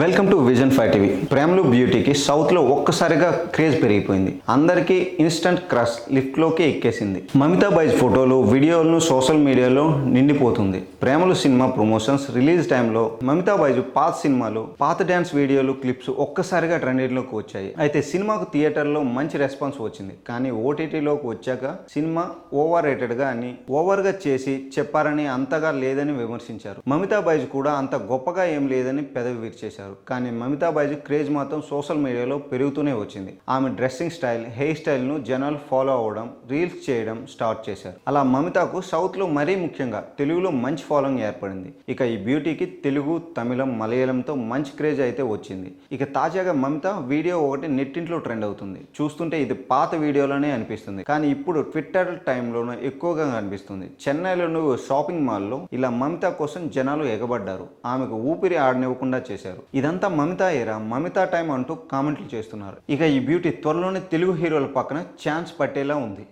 Welcome to vision five TV Premalu బ్యూటీకి సౌత్లో ఒక్కసారిగా craze పెరిగిపోయింది. అందరికీ ఇన్స్టంట్ క్రష్ లిఫ్ట్లోకి ఎక్కేసింది. మమితా బైజ్ ఫోటోలు వీడియోలను సోషల్ మీడియాలో నిండిపోతుంది. ప్రేమలు సినిమా ప్రమోషన్స్ రిలీజ్ టైంలో మమితా బైజు పాత సినిమాలు పాత డ్యాన్స్ వీడియోలు క్లిప్స్ ఒక్కసారిగా ట్రెండింగ్లోకి వచ్చాయి. అయితే సినిమాకు థియేటర్లో మంచి రెస్పాన్స్ వచ్చింది. కానీ ఓటీటీలోకి వచ్చాక సినిమా ఓవర్ రేటెడ్గా అని ఓవర్గా చేసి చెప్పారని అంతగా లేదని విమర్శించారు. మమితా బైజ్ కూడా అంత గొప్పగా ఏం లేదని పెదవి విరిచేశారు. కానీ మమితా బైజ్ క్రేజ్ మాత్రం సోషల్ మీడియాలో పెరుగుతూనే వచ్చింది. ఆమె డ్రెస్సింగ్ స్టైల్ హెయిర్ స్టైల్ను జనాలు ఫాలో అవ్వడం రీల్స్ చేయడం స్టార్ట్ చేశారు. అలా మమితాకు సౌత్లో మరీ ముఖ్యంగా తెలుగులో మంచి ఫాలోయింగ్ ఏర్పడింది. ఇక ఈ బ్యూటీకి తెలుగు తమిళం మలయాళంతో మంచి క్రేజ్ అయితే వచ్చింది. ఇక తాజాగా మమిత వీడియో ఒకటి నెట్టింట్లో ట్రెండ్ అవుతుంది. చూస్తుంటే ఇది పాత వీడియోలోనే అనిపిస్తుంది. కానీ ఇప్పుడు ట్విట్టర్ టైంలోనే ఎక్కువగా కనిపిస్తుంది చెన్నైలోని షాపింగ్ మాల్లో ఇలా మమిత కోసం జనాలు ఎగబడ్డారు. ఆమెకు ఊపిరి ఆడనివ్వకుండా చేశారు. ఇదంతా మమితా ఏరా మమితా టైం అంటూ కామెంట్లు చేస్తున్నారు. ఇక ఈ బ్యూటీ త్వరలోనే తెలుగు హీరోల పక్కన ఛాన్స్ పట్టేలా ఉంది.